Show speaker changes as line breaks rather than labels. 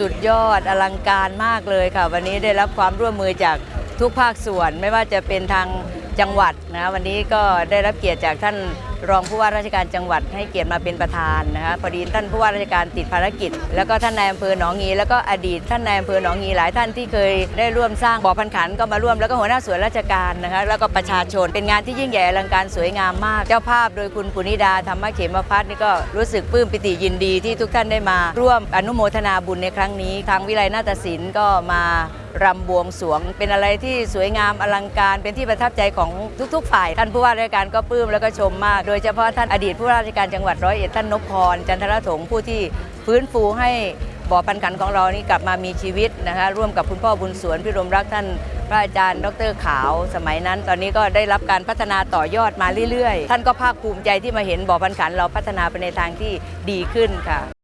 สุดยอดอลังการมากเลยค่ะ วันนี้ได้รับความร่วมมือจากทุกภาคส่วน ไม่ว่าจะเป็นทางจังหวัดนะวันนี้ก็ได้รับเกียรติจากท่าน รองผู้ว่าราชการจังหวัดให้เกียรติมาเป็นประธานนะคะพอดีท่านผู้ว่าราชการติดภารกิจ แล้วก็ท่านนายอำเภอหนองงีแล้วก็อดีตท่านนายอำเภอหนองงีหลายท่านที่เคยได้ร่วมสร้างบ่อพันขันก็มาร่วมแล้วก็หัวหน้าส่วนราชการนะคะแล้วก็ประชาชนเป็นงานที่ยิ่งใหญ่อลังการสวยงามมาก เจ้าภาพโดยคุณปุณิดาธรรมเขมพัฒน์นี่ก็รู้สึกปลื้มปิติยินดีที่ทุกท่านได้มา ร่วมอนุโมทนาบุญในครั้งนี้ ทางวิไลนาฏศิลป์ก็มารำบวงสวง เป็นอะไรที่สวยงามอลังการ เป็นที่ประทับใจของทุก ๆ ฝ่าย ท่านผู้ว่าราชการก็ปลื้มแล้วก็ชมมากโดยเฉพาะท่านอดีตผู้ราชการจังหวัดร้อยเอ็ดท่านนพพรจันทรถงผู้ที่ฟื้นฟูให้บ่อพันขันของเรานี่กลับมามีชีวิตนะคะร่วมกับคุณพ่อบุญสวนพิรมรักท่านพระอาจารย์ดรขาวสมัยนั้น ตอนนี้ก็ได้รับการพัฒนาต่อยอดมาเรื่อยๆ ท่านก็ภาคภูมิใจที่มาเห็นบ่อพันขันเราพัฒนาไปในทางที่ดีขึ้นค่ะ